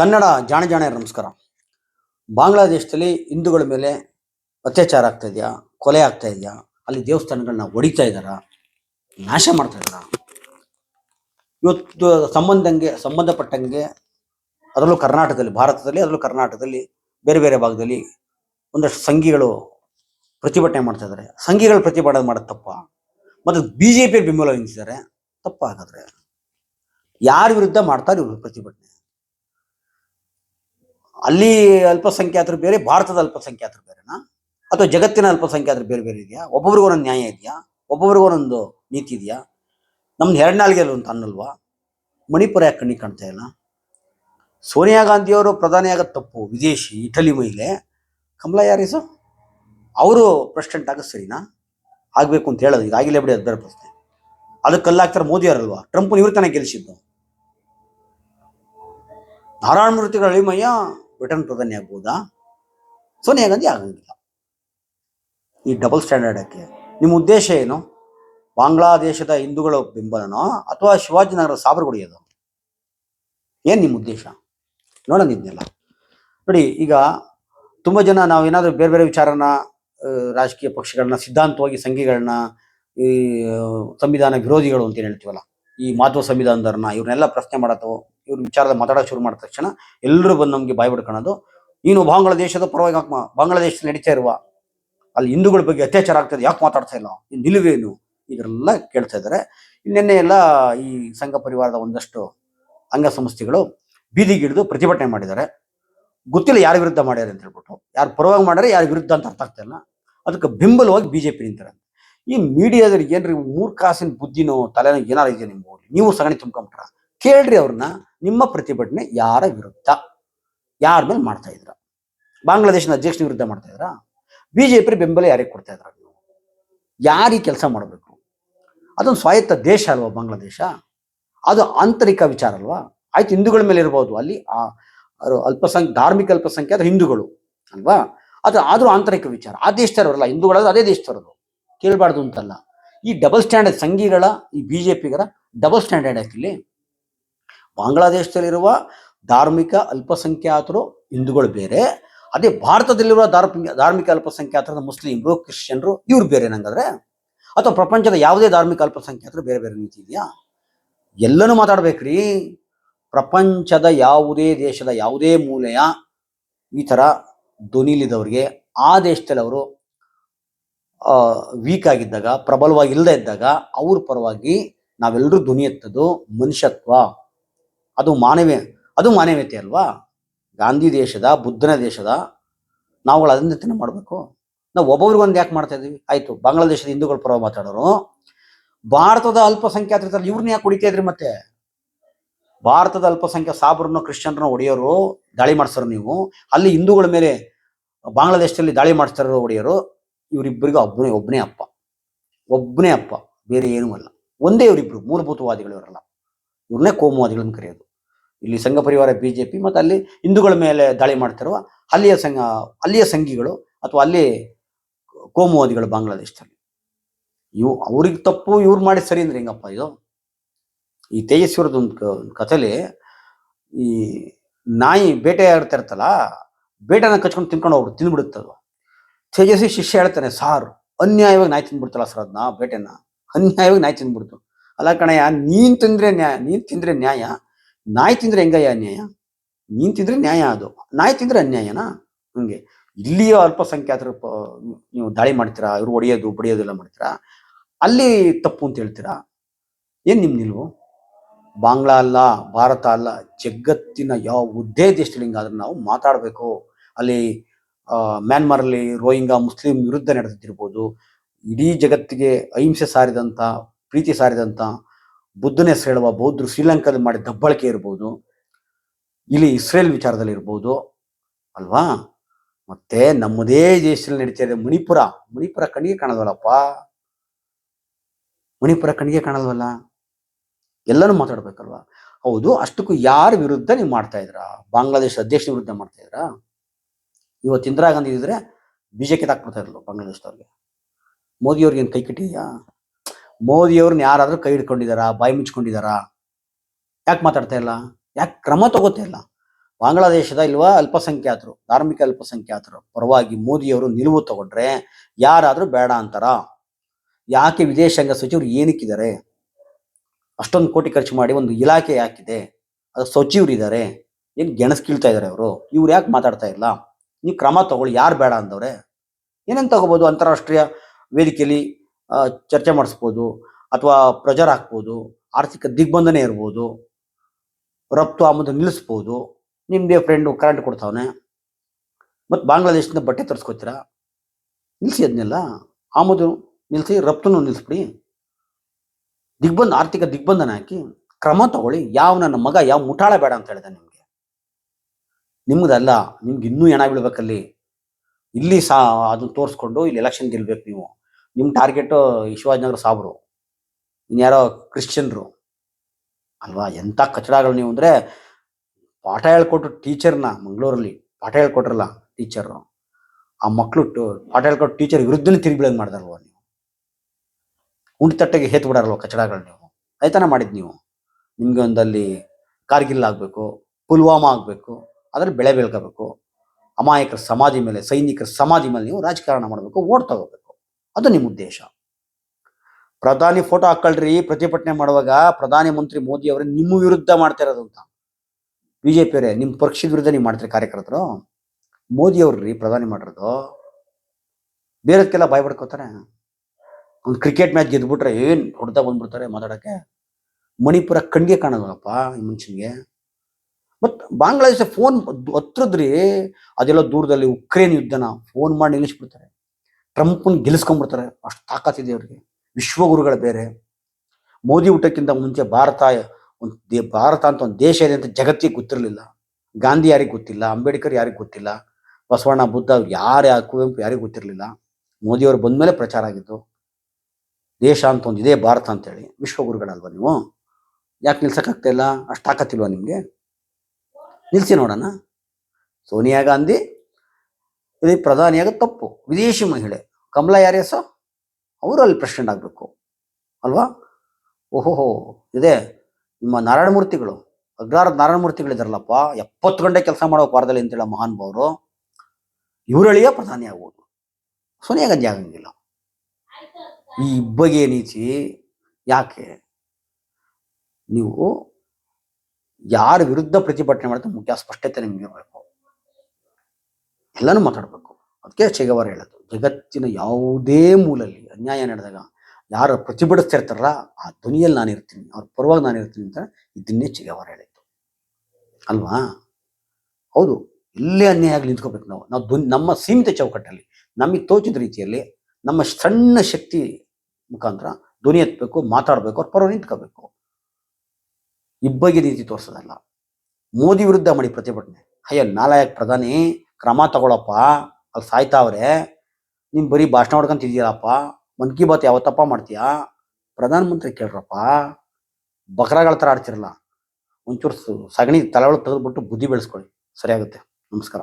ಕನ್ನಡ ಜಾಣ ಜಾಣ ನಮಸ್ಕಾರ. ಬಾಂಗ್ಲಾದೇಶದಲ್ಲಿ ಹಿಂದೂಗಳ ಮೇಲೆ ಅತ್ಯಾಚಾರ ಆಗ್ತಾ ಇದೆಯಾ? ಕೊಲೆ ಆಗ್ತಾ ಇದೆಯಾ? ಅಲ್ಲಿ ದೇವಸ್ಥಾನಗಳನ್ನ ಹೊಡಿತಾ ಇದ್ದಾರಾ? ನಾಶ ಮಾಡ್ತಾ ಇದ್ದಾರಾ? ಇವತ್ತು ಸಂಬಂಧಂಗೆ, ಸಂಬಂಧಪಟ್ಟಂಗೆ ಅದರಲ್ಲೂ ಕರ್ನಾಟಕದಲ್ಲಿ, ಭಾರತದಲ್ಲಿ, ಅದರಲ್ಲೂ ಕರ್ನಾಟಕದಲ್ಲಿ ಬೇರೆ ಬೇರೆ ಭಾಗದಲ್ಲಿ ಒಂದಷ್ಟು ಸಂಘಿಗಳು ಪ್ರತಿಭಟನೆ ಮಾಡ್ತಾ ಇದ್ದಾರೆ. ಸಂಘಿಗಳು ಪ್ರತಿಭಟನೆ ಮಾಡೋದು ತಪ್ಪ. ಮತ್ತು ಬಿ ಜೆ ಪಿ ಬೆಂಬಲ ನಿಂತಿದ್ದಾರೆ ತಪ್ಪ ಹಾಗಾದ್ರೆ ಯಾರ ವಿರುದ್ಧ ಮಾಡ್ತಾರೆ ಇವರು ಪ್ರತಿಭಟನೆ. ಅಲ್ಲಿ ಅಲ್ಪಸಂಖ್ಯಾತರು ಬೇರೆ, ಭಾರತದ ಅಲ್ಪಸಂಖ್ಯಾತರು ಬೇರೆನಾ? ಅಥವಾ ಜಗತ್ತಿನ ಅಲ್ಪಸಂಖ್ಯಾತರು ಬೇರೆ ಬೇರೆ ಇದೆಯಾ? ಒಬ್ಬೊಬ್ರಿಗೂ ಒಂದೊಂದು ನ್ಯಾಯ ಇದೆಯಾ? ಒಬ್ಬೊಬ್ರಿಗೂ ಒಂದೊಂದು ನೀತಿ ಇದೆಯಾ? ನಮ್ದು ಎರಡ್ನಾಲ್ಗೆ ಅಂತ ಅನ್ನಲ್ವಾ ಮಣಿಪುರ ಯಾಕೆ ಕಣ್ಣಿಗೆ ಕಾಣ್ತಾ ಇಲ್ಲ? ಸೋನಿಯಾ ಗಾಂಧಿಯವರು ಪ್ರಧಾನಿಯಾಗೋದು ತಪ್ಪು, ವಿದೇಶಿ, ಇಟಲಿ ಮಹಿಳೆ. ಕಮಲಾ ಯಾರೀಸು ಅವರು ಪ್ರೆಸಿಡೆಂಟ್ ಆಗ ಸರಿನಾ? ಆಗಬೇಕು ಅಂತ ಹೇಳೋದು. ಈಗ ಆಗಿಲ್ಲ ಬಿಡಿ ಅದು ಬೇರೆ ಪ್ರಶ್ನೆ. ಅದಕ್ಕೆ ಕಲ್ಲಾಗ್ತಾರೆ ಮೋದಿ ಅವರಲ್ವಾ ಟ್ರಂಪ್ ಇವ್ರು ತಾನೇ ಗೆಲ್ಲಿಸಿದ್ದು ನಾರಾಯಣ ಮೂರ್ತಿಗಳ ಅಳಿಮಯ್ಯ ಬ್ರಿಟನ್ ಪ್ರಧಾನಿ ಆಗ್ಬೋದಾ? ಸೋನಿಯಾ ಗಾಂಧಿ ಆಗಂಗಿಲ್ಲ. ಈ ಡಬಲ್ ಸ್ಟ್ಯಾಂಡರ್ಡ್ ಯಾಕೆ? ನಿಮ್ಮ ಉದ್ದೇಶ ಏನು? ಬಾಂಗ್ಲಾದೇಶದ ಹಿಂದೂಗಳ ಬೆಂಬಲನೋ ಅಥವಾ ಶಿವಾಜಿನಗರ ಸಾಬರು ಹೊಡೆಯೋದು ಏನು ನಿಮ್ಮ ಉದ್ದೇಶ? ನೋಡೋಣ ಇದನ್ನೆಲ್ಲ. ನೋಡಿ, ಈಗ ತುಂಬ ಜನ ನಾವು ಏನಾದರೂ ಬೇರೆ ಬೇರೆ ವಿಚಾರನ ರಾಜಕೀಯ ಪಕ್ಷಗಳನ್ನ, ಸಿದ್ಧಾಂತವಾಗಿ ಸಂಘಿಗಳನ್ನ, ಈ ಸಂವಿಧಾನ ವಿರೋಧಿಗಳು ಅಂತ ಹೇಳ್ತೀವಲ್ಲ? ಈ ಮಾಧ್ವ ಸಂವಿಧಾನದವ್ರನ್ನ ಇವ್ರನ್ನೆಲ್ಲ ಪ್ರಶ್ನೆ ಮಾಡತ್ತೋ? ಇವ್ರ ವಿಚಾರದ ಮಾತಾಡೋ ಶುರು ಮಾಡಿದ ತಕ್ಷಣ ಎಲ್ಲರೂ ಬಂದು ನಮಗೆ ಬಾಯಿ ಬಿಡ್ಕೊಳ್ಳೋದು ನೀನು ಬಾಂಗ್ಲಾದೇಶದ ಪರವಾಗಿ ಯಾಕೆ ಮಾ- ಬಾಂಗ್ಲಾದೇಶದಲ್ಲಿ ನಡೀತಾ ಇರುವ ಅಲ್ಲಿ ಹಿಂದೂಗಳ ಬಗ್ಗೆ ಅತ್ಯಾಚಾರ ಆಗ್ತದೆ ಯಾಕೆ ಮಾತಾಡ್ತಾ ಇಲ್ಲ? ನೀನು ನಿಲುವೇನು ಇದರೆಲ್ಲ ಕೇಳ್ತಾ ಇದ್ದಾರೆ. ನಿನ್ನೆ ಎಲ್ಲ ಈ ಸಂಘ ಪರಿವಾರದ ಒಂದಷ್ಟು ಅಂಗಸಂಸ್ಥೆಗಳು ಬೀದಿಗಿಡಿದು ಪ್ರತಿಭಟನೆ ಮಾಡಿದ್ದಾರೆ. ಗೊತ್ತಿಲ್ಲ ಯಾರ ವಿರುದ್ಧ ಮಾಡ್ಯಾರ ಅಂತ ಹೇಳ್ಬಿಟ್ಟು. ಯಾರು ಪರವಾಗಿ ಮಾಡ್ಯಾರ, ಯಾರ ವಿರುದ್ಧ ಅಂತ ಅರ್ಥ ಆಗ್ತಾ ಇಲ್ಲ. ಅದಕ್ಕೆ ಬೆಂಬಲವಾಗಿ ಬಿಜೆಪಿ ನಿಂತಾರೆ. ಈ ಮೀಡಿಯಾದಲ್ಲಿ ಏನ್ರಿ ಮೂರ್ ಕಾಸಿನ ಬುದ್ಧಿನೋ ತಲೆನೋ ಏನಾರ ಇದೆಯಾ ನಿಮ್ಗೆ ನೀವು ಸಗಣಿ ತುಂಬ್ಕೊಂಬಿಟ್ರ? ಕೇಳ್ರಿ ಅವ್ರನ್ನ. ನಿಮ್ಮ ಪ್ರತಿಭಟನೆ ಯಾರ ವಿರುದ್ಧ? ಯಾರ ಮೇಲೆ ಮಾಡ್ತಾ ಇದ್ರ ಬಾಂಗ್ಲಾದೇಶನ ಅಧ್ಯಕ್ಷನ ವಿರುದ್ಧ ಮಾಡ್ತಾ ಇದ್ರ ಬಿಜೆಪಿ ಬೆಂಬಲ ಯಾರಿಗೆ ಕೊಡ್ತಾ ಇದ್ರ ನೀವು? ಯಾರಿಗೆ ಕೆಲಸ ಮಾಡಬೇಕು? ಅದೊಂದು ಸ್ವಾಯತ್ತ ದೇಶ ಅಲ್ವಾ ಬಾಂಗ್ಲಾದೇಶ? ಅದು ಆಂತರಿಕ ವಿಚಾರ ಅಲ್ವಾ? ಆಯ್ತು, ಹಿಂದೂಗಳ ಮೇಲೆ ಇರ್ಬೋದು. ಅಲ್ಲಿ ಆ ಅಲ್ಪಸಂಖ್ಯ ಧಾರ್ಮಿಕ ಅಲ್ಪಸಂಖ್ಯಾತ ಹಿಂದೂಗಳು ಅಲ್ವಾ? ಅದು ಆದ್ರೂ ಆಂತರಿಕ ವಿಚಾರ. ಆ ದೇಶದವರಲ್ಲ, ಹಿಂದೂಗಳಾದ್ರೆ ಅದೇ ದೇಶದವರದು. ಕೇಳಬಾರ್ದು ಅಂತಲ್ಲ. ಈ ಡಬಲ್ ಸ್ಟ್ಯಾಂಡರ್ಡ್ ಸಂಘಿಗಳ, ಈ ಬಿಜೆಪಿಗರ ಡಬಲ್ ಸ್ಟ್ಯಾಂಡರ್ಡ್ ಯಾಕಿಲ್ಲಿ ಬಾಂಗ್ಲಾದೇಶದಲ್ಲಿರುವ ಧಾರ್ಮಿಕ ಅಲ್ಪಸಂಖ್ಯಾತರು, ಹಿಂದೂಗಳು ಬೇರೆ. ಅದೇ ಭಾರತದಲ್ಲಿರುವ ಧಾರ್ಮಿಕ ಧಾರ್ಮಿಕ ಅಲ್ಪಸಂಖ್ಯಾತರು ಮುಸ್ಲಿಮ್ರು, ಕ್ರಿಶ್ಚಿಯನ್ರು, ಇವ್ರು ಬೇರೆ ನಂಗಾದ್ರೆ? ಅಥವಾ ಪ್ರಪಂಚದ ಯಾವುದೇ ಧಾರ್ಮಿಕ ಅಲ್ಪಸಂಖ್ಯಾತರು ಬೇರೆ ಬೇರೆ ನೀತಿ ಇದೆಯಾ? ಎಲ್ಲನೂ ಮಾತಾಡ್ಬೇಕ್ರಿ. ಪ್ರಪಂಚದ ಯಾವುದೇ ದೇಶದ ಯಾವುದೇ ಮೂಲೆಯ ಈ ಥರ ಧ್ವನಿಲಿದವ್ರಿಗೆ ಆ ದೇಶದಲ್ಲಿ ಅವರು ವೀಕ್ ಆಗಿದ್ದಾಗ ಪ್ರಬಲವಾಗಿ ಇಲ್ಲದೆ ಇದ್ದಾಗ, ಅವ್ರ ಪರವಾಗಿ ನಾವೆಲ್ಲರೂ ಧ್ವನಿ ಎತ್ತದು ಮನುಷ್ಯತ್ವ. ಅದು ಮಾನವೀಯ ಅದು ಮಾನವೀಯತೆ ಅಲ್ವಾ? ಗಾಂಧಿ ದೇಶದ, ಬುದ್ಧನ ದೇಶದ ನಾವುಗಳು ಅದನ್ನ ಮಾಡಬೇಕು? ನಾವು ಒಬ್ಬೊಬ್ರಿಗೊಂದು ಯಾಕೆ ಮಾಡ್ತಾ ಇದೀವಿ ಆಯ್ತು, ಬಾಂಗ್ಲಾದೇಶದ ಹಿಂದೂಗಳ ಪರವಾಗಿ ಮಾತಾಡೋರು. ಭಾರತದ ಅಲ್ಪಸಂಖ್ಯಾತರಲ್ಲಿ ಇವ್ರನ್ನ ಯಾಕೆ ಹೊಡಿತಾ ಇದ್ರಿ ಮತ್ತೆ? ಭಾರತದ ಅಲ್ಪಸಂಖ್ಯಾ ಸಾಬ್ರನ್ನ ಕ್ರಿಶ್ಚಿಯನ್ರನ್ನ ಹೊಡೆಯೋರು, ದಾಳಿ ಮಾಡಿಸೋರು ನೀವು. ಅಲ್ಲಿ ಹಿಂದೂಗಳ ಮೇಲೆ ಬಾಂಗ್ಲಾದೇಶದಲ್ಲಿ ದಾಳಿ ಮಾಡಿಸ್ತಾರೋ ಹೊಡೆಯೋರು, ಇವರಿಬ್ಬರಿಗೂ ಒಬ್ಬನೇ ಒಬ್ಬನೇ ಅಪ್ಪ. ಒಬ್ಬನೇ ಅಪ್ಪ, ಬೇರೆ ಏನೂ ಅಲ್ಲ. ಒಂದೇ ಇವರಿಬ್ರು, ಮೂಲಭೂತವಾದಿಗಳು ಇವರಲ್ಲ. ಇವ್ರನ್ನೇ ಕೋಮುವಾದಿಗಳನ್ನು ಕರೆಯೋದು. ಇಲ್ಲಿ ಸಂಘ ಪರಿವಾರ ಬಿ ಜೆ ಪಿ ಮತ್ತು ಅಲ್ಲಿ ಹಿಂದೂಗಳ ಮೇಲೆ ದಾಳಿ ಮಾಡ್ತಿರುವ ಅಲ್ಲಿಯ ಸಂಘ, ಅಲ್ಲಿಯ ಸಂಘಿಗಳು ಅಥವಾ ಅಲ್ಲಿ ಕೋಮುವಾದಿಗಳು ಬಾಂಗ್ಲಾದೇಶದಲ್ಲಿ. ಇವು ಅವ್ರಿಗೆ ತಪ್ಪು, ಇವ್ರು ಮಾಡಿ ಸರಿ ಅಂದ್ರೆ ಹೆಂಗಪ್ಪ ಇದು? ಈ ತೇಜಸ್ವಿರದೊಂದು ಕಥೆಲಿ ಈ ನಾಯಿ ಬೇಟೆ ಆಡ್ತಾ ಇರ್ತಲ್ಲ ಬೇಟೆನ ಕಚ್ಕೊಂಡು ತಿನ್ಕೊಂಡು ಹೋಗ್ಬಿಟ್ಟು ತಿಂದ್ಬಿಡುತ್ತಲ್ವ ತೇಜಸ್ವಿ ಶಿಷ್ಯ ಹೇಳ್ತಾನೆ, ಸಾರ್, ಅನ್ಯಾಯವಾಗಿ ನಾಯಿ ತಿಂದ್ಬಿಡ್ತಲ್ಲ ಸರ್ ಅದನ್ನ ಬೇಟೆನ. ಅನ್ಯಾಯವಾಗಿ ನಾಯಿ ತಿಂದ್ಬಿಡ್ತು ಅಲ್ಲ ಕಣಯ್ಯ, ನೀನ್ ತಿಂದ್ರೆ ನ್ಯಾಯ ನೀನ್ ತಿಂದ್ರೆ ನ್ಯಾಯ ನಾಯಿ ತಿಂದ್ರೆ ಹೆಂಗಯ್ಯ ಅನ್ಯಾಯ? ನೀನ್ ತಿಂದ್ರೆ ನ್ಯಾಯ ಅದು. ನಾಯಿ ತಿಂದ್ರೆ ಅನ್ಯಾಯನಾ? ಹಂಗೆ. ಇಲ್ಲಿಯೋ ಅಲ್ಪಸಂಖ್ಯಾತರು ನೀವು ದಾಳಿ ಮಾಡ್ತೀರಾ? ಇವ್ರು ಒಡೆಯೋದು ಬಡಿಯೋದೆಲ್ಲ ಮಾಡ್ತೀರಾ? ಅಲ್ಲಿ ತಪ್ಪು ಅಂತ ಹೇಳ್ತೀರಾ? ಏನ್ ನಿಮ್ ನಿಲ್ವು? ಬಾಂಗ್ಲಾ ಅಲ್ಲ, ಭಾರತ ಅಲ್ಲ, ಜಗತ್ತಿನ ಯಾವ ಉದ್ದೇ ದೇಶದಲ್ಲಿ ಹಿಂಗಾದ್ರೆ ನಾವು ಮಾತಾಡಬೇಕು. ಅಲ್ಲಿ ಮ್ಯಾನ್ಮಾರ್ ಅಲ್ಲಿ ರೋಹಿಂಗಾ ಮುಸ್ಲಿಂ ವಿರುದ್ಧ ನಡೆದಿರ್ಬೋದು ಇಡೀ ಜಗತ್ತಿಗೆ ಅಹಿಂಸೆ ಸಾರಿದಂಥ ಪ್ರೀತಿ ಸಾರಿದಂಥ ಬುದ್ಧನ ಹೆಸರು ಹೇಳುವ ಬೌದ್ಧರು ಶ್ರೀಲಂಕಾದಲ್ಲಿ ಮಾಡಿದ ದಬ್ಬಳಿಕೆ ಇರ್ಬೋದು, ಇಲ್ಲಿ ಇಸ್ರೇಲ್ ವಿಚಾರದಲ್ಲಿ ಇರ್ಬೋದು, ಅಲ್ವಾ? ಮತ್ತೆ ನಮ್ಮದೇ ದೇಶದಲ್ಲಿ ನಡೀತಾ ಇದೆ ಮಣಿಪುರ. ಮಣಿಪುರ ಕಣ್ಣಿಗೆ ಕಾಣಲ್ವಲ್ಲಪ್ಪ? ಮಣಿಪುರ ಕಣ್ಣಿಗೆ ಕಾಣಲ್ವಲ್ಲ? ಎಲ್ಲರೂ ಮಾತಾಡ್ಬೇಕಲ್ವ? ಹೌದು, ಅಷ್ಟಕ್ಕೂ ಯಾರ ವಿರುದ್ಧ ನೀವು ಮಾಡ್ತಾ ಇದ್ರಾ ಬಾಂಗ್ಲಾದೇಶ ಅಧ್ಯಕ್ಷ ವಿರುದ್ಧ ಮಾಡ್ತಾ ಇದ್ರಾ ಇವತ್ತು ಇಂದಿರಾ ಗಾಂಧಿ ಇದ್ರೆ ಬಿಜೆಪಿ ತಾಕ್ಬಿಡ್ತಾ ಇರಲ್ಲ ಬಾಂಗ್ಲಾದೇಶದವ್ರಿಗೆ. ಮೋದಿಯವ್ರಿಗೆ ಏನು ಕೈ ಕಟ್ಟಿದ್ಯಾ? ಮೋದಿಯವ್ರನ್ನ ಯಾರಾದರೂ ಕೈ ಹಿಡ್ಕೊಂಡಿದಾರಾ, ಬಾಯಿ ಮುಚ್ಕೊಂಡಿದಾರಾ? ಯಾಕೆ ಮಾತಾಡ್ತಾ ಇಲ್ಲ? ಯಾಕೆ ಕ್ರಮ ತಗೋತಾ ಇಲ್ಲ? ಬಾಂಗ್ಲಾದೇಶದ ಇಲ್ವಾ ಅಲ್ಪಸಂಖ್ಯಾತರು, ಧಾರ್ಮಿಕ ಅಲ್ಪಸಂಖ್ಯಾತರು, ಪರವಾಗಿ ಮೋದಿಯವರು ನಿಲುವು ತಗೊಂಡ್ರೆ ಯಾರಾದರೂ ಬೇಡ ಅಂತಾರ? ಯಾಕೆ ವಿದೇಶಾಂಗ ಸಚಿವರು ಏನಕ್ಕಿದ್ದಾರೆ? ಅಷ್ಟೊಂದು ಕೋಟಿ ಖರ್ಚು ಮಾಡಿ ಒಂದು ಇಲಾಖೆ ಯಾಕಿದೆ? ಅದು ಸಚಿವರು ಇದ್ದಾರೆ ಏನು ಗೆಣಸ್ ಕೀಳ್ತಾ ಇದ್ದಾರೆ ಅವರು? ಇವ್ರು ಯಾಕೆ ಮಾತಾಡ್ತಾ ಇಲ್ಲ? ನೀವು ಕ್ರಮ ತಗೊಳ್ಳಿ, ಯಾರು ಬೇಡ ಅಂದವ್ರೆ? ಏನೇನು ತಗೋಬೋದು ಅಂತಾರಾಷ್ಟ್ರೀಯ ವೇದಿಕೆಯಲ್ಲಿ ಚರ್ಚೆ ಮಾಡಿಸ್ಬೋದು ಅಥವಾ ಪ್ರೆಜರ್ ಹಾಕ್ಬೋದು, ಆರ್ಥಿಕ ದಿಗ್ಬಂಧನೆ ಇರ್ಬೋದು, ರಫ್ತು ಆಮದು ನಿಲ್ಲಿಸ್ಬೋದು ನಿಮ್ಮದೇ ಫ್ರೆಂಡು ಕರೆಂಟ್ ಕೊಡ್ತಾವನೆ. ಮತ್ತು ಬಾಂಗ್ಲಾದೇಶದಿಂದ ಬಟ್ಟೆ ತರಿಸ್ಕೊತೀರಾ? ನಿಲ್ಲಿಸಿ ಅದನ್ನೆಲ್ಲ ಆಮದು ನಿಲ್ಲಿಸಿ ರಫ್ತನ್ನು ನಿಲ್ಲಿಸ್ಬಿಡಿ ದಿಗ್ಬಂಧ ಆರ್ಥಿಕ ದಿಗ್ಬಂಧನ ಹಾಕಿ ಕ್ರಮ ತಗೊಳ್ಳಿ. ಯಾವ ನನ್ನ ಮಗ, ಯಾವ ಮುಠಾಳ ಬೇಡ ಅಂತ ಹೇಳಿದೆ ನಿಮಗೆ. ನಿಮ್ಮದಲ್ಲ ನಿಮ್ಗೆ ಇನ್ನೂ ಹೆಣ ಬೀಳ್ಬೇಕಲ್ಲಿ. ಇಲ್ಲಿ ಸಾ ಅದನ್ನು ತೋರಿಸ್ಕೊಂಡು ಇಲ್ಲಿ ಎಲೆಕ್ಷನ್ ಗೆಲ್ಬೇಕು ನೀವು. ನಿಮ್ಮ ಟಾರ್ಗೆಟು ಶಿವಾಜಿನಗರ ಸಾಬ್ರು. ಇನ್ಯಾರೋ ಕ್ರಿಶ್ಚಿಯನ್ರು. ಅಲ್ವಾ? ಎಂಥ ಕಚಡಗಳು ನೀವು ಅಂದರೆ ಪಾಠ ಹೇಳ್ಕೊಟ್ಟು ಟೀಚರ್ನ ಮಂಗಳೂರಲ್ಲಿ. ಪಾಠ ಹೇಳ್ಕೊಟ್ರಲ್ಲ ಟೀಚರು ಆ ಮಕ್ಕಳು ಪಾಠ ಹೇಳ್ಕೊಟ್ಟು ಟೀಚರ್ ವಿರುದ್ಧನೇ ತಿರುಗಿಬಿಡೋದು ಮಾಡ್ದಾರಲ್ವ ನೀವು? ಉಂಟು ತಟ್ಟೆಗೆ ಹೇತ್ ಬಿಡಾರಲ್ವ ಕಚಡಗಳು ನೀವು? ಆಯ್ತಾನ ಮಾಡಿದ್ ನೀವು. ನಿಮಗೆ ಒಂದಲ್ಲಿ ಕಾರ್ಗಿಲ್ ಆಗಬೇಕು, ಪುಲ್ವಾಮಾ ಆಗಬೇಕು ಆದ್ರೆ ಬೆಳೆ ಬೆಳ್ಕೋಬೇಕು, ಅಮಾಯಕರ ಸಮಾಧಿ ಮೇಲೆ, ಸೈನಿಕರ ಸಮಾಧಿ ಮೇಲೆ ನೀವು ರಾಜಕಾರಣ ಮಾಡಬೇಕು ಓಟ್ ತಗೋಬೇಕು. ಅದು ನಿಮ್ಮ ಉದ್ದೇಶ. ಪ್ರಧಾನಿ ಫೋಟೋ ಹಾಕೊಳ್ರಿ ಪ್ರತಿಭಟನೆ ಮಾಡುವಾಗ ಪ್ರಧಾನಿ ಮಂತ್ರಿ ಮೋದಿ ಅವರು ನಿಮ್ಮ ವಿರುದ್ಧ ಮಾಡ್ತಾ ಇರೋದು ಅಂತ. ಬಿಜೆಪಿ ಅವರೇ ನಿಮ್ಮ ಪಕ್ಷದ ವಿರುದ್ಧ ನೀವು ಮಾಡ್ತೀರಿ ಕಾರ್ಯಕರ್ತರು. ಮೋದಿ ಅವ್ರಿ ಪ್ರಧಾನಿ ಮಾಡಿರೋದು. ಬೇರೆದಕ್ಕೆಲ್ಲ ಬಾಯ್ ಪಡ್ಕೋತಾರೆ ಒಂದು ಕ್ರಿಕೆಟ್ ಮ್ಯಾಚ್ ಗೆದ್ಬಿಟ್ರೆ ಏನು ಹೊಡೆದ ಬಂದ್ಬಿಡ್ತಾರೆ ಮಾತಾಡೋಕ್ಕೆ. ಮಣಿಪುರ ಕಣ್ಣಿಗೆ ಕಾಣೋದಪ್ಪ ಈ ಮನುಷ್ಯನಿಗೆ. ಮತ್ತು ಬಾಂಗ್ಲಾದೇಶ ಫೋನ್ ಹತ್ರದ್ರಿ, ಅದೆಲ್ಲ ದೂರದಲ್ಲಿ ಉಕ್ರೇನ್ ಯುದ್ಧನ ಫೋನ್ ಮಾಡಿ ನಿಲ್ಲಿಸ್ಬಿಡ್ತಾರೆ. ಟ್ರಂಪ್ನ ಗೆಲ್ಲಿಸ್ಕೊಂಡ್ಬಿಡ್ತಾರೆ. ಅಷ್ಟು ತಾಕತ್ತಿದೆ ಅವ್ರಿಗೆ. ವಿಶ್ವಗುರುಗಳು ಬೇರೆ. ಮೋದಿ ಊಟಕ್ಕಿಂತ ಮುಂಚೆ ಭಾರತ, ಒಂದು ದೇ, ಭಾರತ ಅಂತ ಒಂದು ದೇಶ ಇದೆ ಅಂತ ಜಗತ್ತಿಗೆ ಗೊತ್ತಿರಲಿಲ್ಲ. ಗಾಂಧಿ ಯಾರಿಗೆ ಗೊತ್ತಿಲ್ಲ, ಅಂಬೇಡ್ಕರ್ ಯಾರಿಗೆ ಗೊತ್ತಿಲ್ಲ, ಬಸವಣ್ಣ ಬುದ್ಧ ಅವ್ರು ಯಾರು ಕುವೆಂಪು ಯಾರಿಗೂ ಗೊತ್ತಿರಲಿಲ್ಲ. ಮೋದಿಯವರು ಬಂದ್ಮೇಲೆ ಪ್ರಚಾರ ಆಗಿದ್ದು. ದೇಶ ಅಂತ ಒಂದು ಇದೇ, ಭಾರತ ಅಂತೇಳಿ ವಿಶ್ವಗುರುಗಳಲ್ವ ನೀವು? ಯಾಕೆ ನಿಲ್ಸಕ್ಕಾಗ್ತಾ ಇಲ್ಲ? ಅಷ್ಟು ತಾಕತ್ತಿಲ್ವಾ ನಿಮಗೆ? ನಿಲ್ಸಿ ನೋಡೋಣ. ಸೋನಿಯಾ ಗಾಂಧಿ ಇದು ಪ್ರಧಾನಿಯಾಗ ತಪ್ಪು. ವಿದೇಶಿ ಮಹಿಳೆ. ಕಮಲಾ ಯಾರ್ಯಾಸ ಅವರು ಅಲ್ಲಿ ಪ್ರೆಸಿಡೆಂಟ್ ಆಗಬೇಕು. ಅಲ್ವಾ? ಓಹೋಹೋ ಇದೆ. ನಿಮ್ಮ ನಾರಾಯಣ ಮೂರ್ತಿಗಳು ಅಗ್ರಾರದ ನಾರಾಯಣ ಮೂರ್ತಿಗಳಿದಾರಲ್ಲಪ್ಪ ಎಪ್ಪತ್ತು ಗಂಟೆ ಕೆಲಸ ಮಾಡೋ ವಾರದಲ್ಲಿ ಅಂತೇಳ ಮಹಾನ್ ಭಾವರು ಇವರಳಿಯ ಪ್ರಧಾನಿ ಆಗ್ಬೋದು. ಸೋನಿಯಾ ಗಾಂಧಿ ಆಗಂಗಿಲ್ಲ. ಈ ಇಬ್ಬಗೆ ನೀತಿ ಯಾಕೆ? ನೀವು ಯಾರ ವಿರುದ್ಧ ಪ್ರತಿಭಟನೆ ಮಾಡುತ್ತೆ ಮುಖ್ಯ ಸ್ಪಷ್ಟತೆ ನಿಮಗೆ ಇರಬೇಕು. ಎಲ್ಲನೂ ಮಾತಾಡಬೇಕು. ಅದಕ್ಕೆ ಚೆಗವಾರ ಹೇಳೋದು, ಜಗತ್ತಿನ ಯಾವುದೇ ಮೂಲಲ್ಲಿ ಅನ್ಯಾಯ ನಡೆದಾಗ ಯಾರು ಪ್ರತಿಭಟಿಸ್ತಾ ಇರ್ತಾರಲ್ಲ ಆ ಧ್ವನಿಯಲ್ಲಿ ನಾನು ಇರ್ತೀನಿ, ಅವ್ರ ಪರವಾಗಿ ನಾನು ಇರ್ತೀನಿ ಅಂತ ಇದನ್ನೇ ಚಿಗವರ ಹೇಳಿದ್ದು. ಅಲ್ವಾ? ಹೌದು, ಎಲ್ಲೇ ಅನ್ಯಾಯ ಆಗಲಿ ನಿಂತ್ಕೋಬೇಕು ನಾವು. ನಾವು ಧ್ವನಿ, ನಮ್ಮ ಸೀಮಿತ ಚೌಕಟ್ಟಲ್ಲಿ, ನಮಗೆ ತೋಚಿದ ರೀತಿಯಲ್ಲಿ, ನಮ್ಮ ಸಣ್ಣ ಶಕ್ತಿ ಮುಖಾಂತರ ಧ್ವನಿ ಎತ್ತಬೇಕು, ಮಾತಾಡಬೇಕು, ಅವ್ರ ಪರವಾಗಿ ನಿಂತ್ಕೋಬೇಕು. ಇಬ್ಬಗೆ ರೀತಿ ತೋರಿಸೋದಲ್ಲ. ಮೋದಿ ವಿರುದ್ಧ ಮಾಡಿ ಪ್ರತಿಭಟನೆ. ಅಯ್ಯೋ ನಾಲಾಯಕ್ ಪ್ರಧಾನಿ, ಕ್ರಮ ತಗೊಳಪ್ಪ. ಅಲ್ಲಿ ಸಾಯ್ತಾವ್ರೆ ನೀನು ಬರೀ ಭಾಷಣ ಹೊಡ್ಕೊಂತಿದ್ದೀರಪ್ಪ ಮನ್ ಕಿ ಬಾತ್ ಯಾವತ್ತಪ್ಪ ಮಾಡ್ತೀಯಾ? ಪ್ರಧಾನಮಂತ್ರಿ ಕೇಳ್ರಪ್ಪ, ಬಕರಾಗಳ ಥರ ಆಡ್ತಿರಲ್ಲ, ಒಂಚೂರು ಸಗಣಿ ತಲೆಗಳು ತೆಗೆದ್ಬಿಟ್ಟು ಬುದ್ಧಿ ಬೆಳೆಸ್ಕೊಳ್ಳಿ ಸರಿಯಾಗುತ್ತೆ ನಮಸ್ಕಾರ.